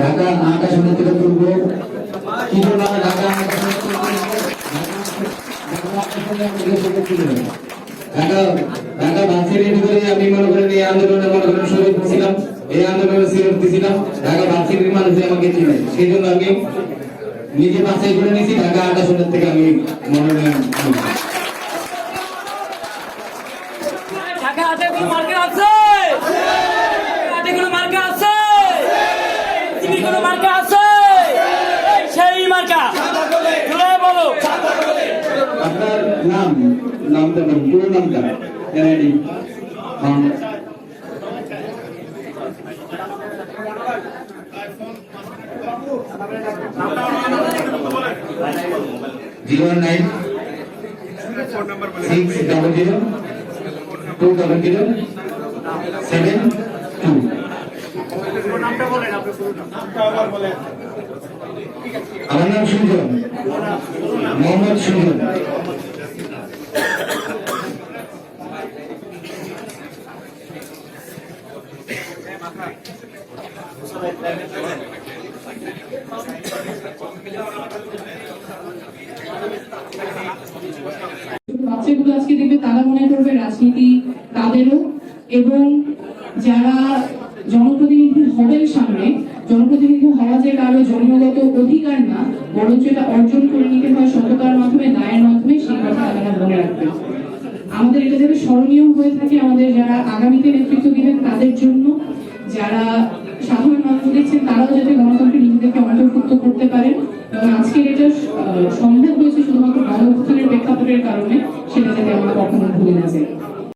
ঢাকা আসনের থেকে তুলব। ঢাকা ঢাকা ঢাকা করে আমি মনে করেন এই আন্দোলনে মনে করেন ছিলাম এই আন্দোলনে সিরপ্তি ছিলাম ঢাকা মানুষ আমাকে চিনে। সেই জন্য আমি নিজে বাছাই করে নিয়েছি। ঢাকা আসনের থেকে আমি মনোনয়ন। ঢাকা কোনো আছে। আপনার নাম নামটা বলুন পুরো নামটা NID zero nine six double zero two double zero seven two. আমার সুজন। মোহাম্মদ সুজন। বাচ্চাগুলো আজকে দেখবে তারা মনে করবে রাজনীতি তাদেরও এবং যারা জনপ্রতিনিধি হবেন সামনে জনপ্রতিনিধি হওয়া যে কারও জন্মগত অধিকার না, বরঞ্চ এটা অর্জন করে নিতে হয় সততার মাধ্যমে দায়ের মাধ্যমে, সেই কথা তারা মনে রাখবে। আমাদের এটা যাতে স্মরণীয় হয়ে থাকে আমাদের যারা আগামীতে নেতৃত্ব দিবেন তাদের জন্য। যারা সাধারণ মানুষ দেখছেন, তারাও যাতে গণতন্ত্রে নিজেদেরকে অন্তর্ভুক্ত করতে পারেন। এবং আজকের এটা সম্ভব হয়েছে শুধুমাত্র গণ প্রেক্ষাপটের কারণে, সেটা যাতে আমরা কখনো ভুলে না যাই।